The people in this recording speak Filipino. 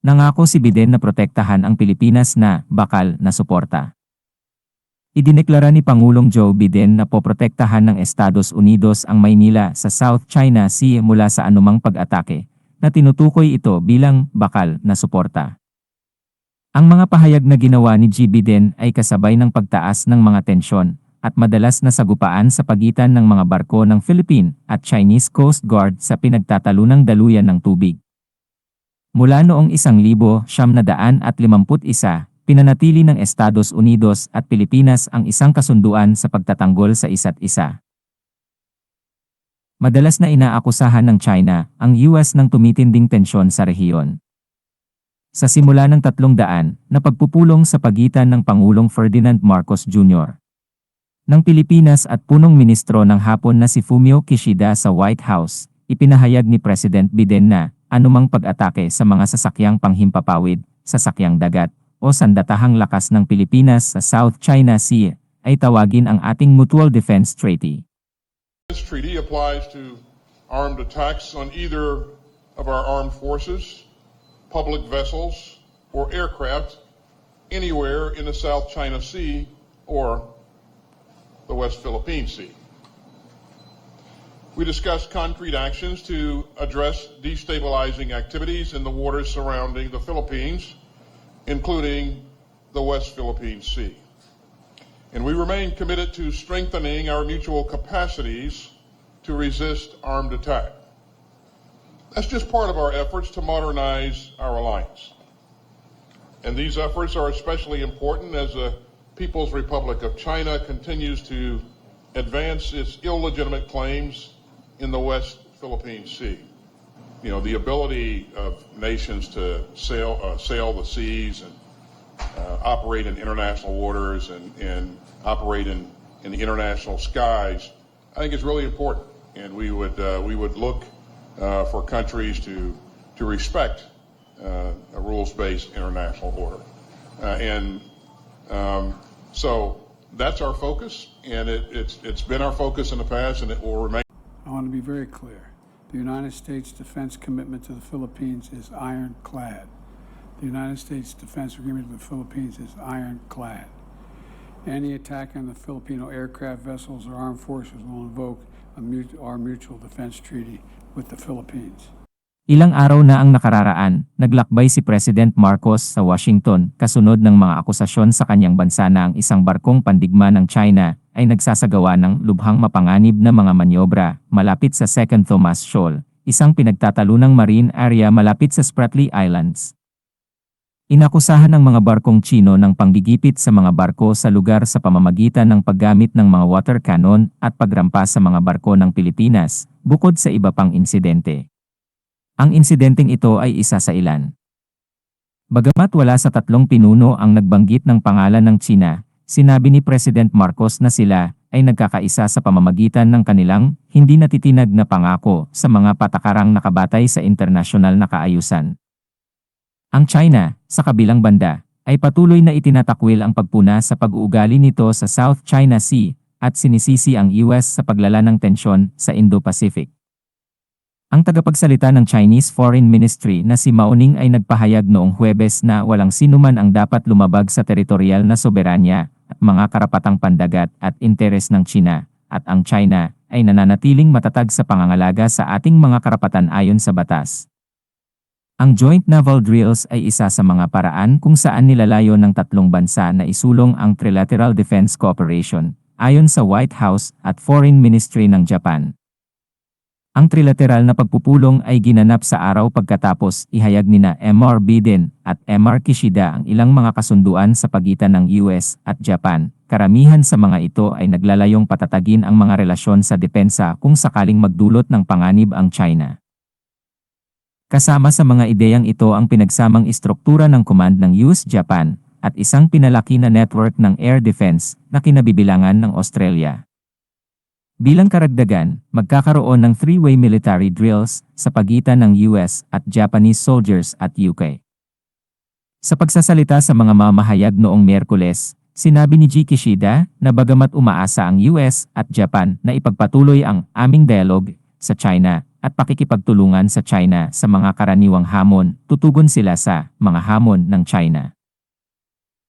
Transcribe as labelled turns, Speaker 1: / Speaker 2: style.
Speaker 1: Nangako si Biden na protektahan ang Pilipinas na bakal na suporta. Idineklara ni Pangulong Joe Biden na poprotektahan ng Estados Unidos ang Maynila sa South China Sea mula sa anumang pag-atake, na tinutukoy ito bilang bakal na suporta. Ang mga pahayag na ginawa ni G. Biden ay kasabay ng pagtaas ng mga tensyon at madalas na sagupaan sa pagitan ng mga barko ng Philippine at Chinese Coast Guard sa pinagtatalunang daluyan ng tubig. Mula noong 1951, pinanatili ng Estados Unidos at Pilipinas ang isang kasunduan sa pagtatanggol sa isa't isa. Madalas na inaakusahan ng China ang US ng tumitinding tensyon sa rehiyon. Sa simula ng tatlong daan na pagpupulong sa pagitan ng Pangulong Ferdinand Marcos Jr. ng Pilipinas at punong ministro ng Hapon na si Fumio Kishida sa White House, ipinahayag ni President Biden na anumang pag-atake sa mga sasakyang panghimpapawid, sasakyang dagat, o sandatahang lakas ng Pilipinas sa South China Sea ay tawagin ang ating Mutual Defense Treaty.
Speaker 2: This treaty applies to armed attacks on either of our armed forces, public vessels, or aircraft anywhere in the South China Sea or the West Philippine Sea. We discussed concrete actions to address destabilizing activities in the waters surrounding the Philippines, including the West Philippine Sea. And we remain committed to strengthening our mutual capacities to resist armed attack. That's just part of our efforts to modernize our alliance. And these efforts are especially important as the People's Republic of China continues to advance its illegitimate claims in the West Philippine Sea. You know, the ability of nations to sail, uh, sail the seas and uh, operate in international waters and, and operate in, in the international skies, I think is really important. And we would, uh, we would look uh, for countries to, to respect uh, a rules-based international order. Uh, and um, so that's our focus, and it, it's, it's been our focus in the past, and it will remain.
Speaker 3: I want to be very clear. The United States defense commitment to the Philippines is ironclad. The United States defense agreement with the Philippines is ironclad. Any attack on the Filipino aircraft vessels or armed forces will invoke mut- our mutual defense treaty with the Philippines.
Speaker 1: Ilang araw na ang nakararaan, naglakbay si President Marcos sa Washington kasunod ng mga akusasyon sa kanyang bansa na ang isang barkong pandigma ng China ay nagsasagawa ng lubhang mapanganib na mga manyobra malapit sa Second Thomas Shoal, isang pinagtatalunang marine area malapit sa Spratly Islands. Inakusahan ng mga barkong Chino ng panggigipit sa mga barko sa lugar sa pamamagitan ng paggamit ng mga water cannon at pagrampas sa mga barko ng Pilipinas, bukod sa iba pang insidente. Ang insidenteng ito ay isa sa ilan. Bagamat wala sa tatlong pinuno ang nagbanggit ng pangalan ng China, sinabi ni President Marcos na sila ay nagkakaisa sa pamamagitan ng kanilang hindi natitinag na pangako sa mga patakarang nakabatay sa internasyonal na kaayusan. Ang China, sa kabilang banda, ay patuloy na itinatakwil ang pagpuna sa pag-uugali nito sa South China Sea at sinisisi ang US sa paglala ng tensyon sa Indo-Pacific. Ang tagapagsalita ng Chinese Foreign Ministry na si Mao Ning ay nagpahayag noong Huwebes na walang sinuman ang dapat lumabag sa teritorial na soberanya mga karapatang pandagat at interes ng China, at ang China ay nananatiling matatag sa pangangalaga sa ating mga karapatan ayon sa batas. Ang Joint Naval Drills ay isa sa mga paraan kung saan nilalayo ng tatlong bansa na isulong ang Trilateral Defense Cooperation, ayon sa White House at Foreign Ministry ng Japan. Ang trilateral na pagpupulong ay ginanap sa araw pagkatapos ihayag nina MR Biden at MR Kishida ang ilang mga kasunduan sa pagitan ng US at Japan. Karamihan sa mga ito ay naglalayong patatagin ang mga relasyon sa depensa kung sakaling magdulot ng panganib ang China. Kasama sa mga ideyang ito ang pinagsamang istruktura ng command ng US-Japan at isang pinalaki na network ng air defense na kinabibilangan ng Australia. Bilang karagdagan, magkakaroon ng three-way military drills sa pagitan ng US at Japanese soldiers at UK. Sa pagsasalita sa mga mamahayag noong Miyerkules, sinabi ni G. Kishida na bagamat umaasa ang US at Japan na ipagpatuloy ang aming dialogue sa China, at pakikipagtulungan sa China sa mga karaniwang hamon, tutugon sila sa mga hamon ng China.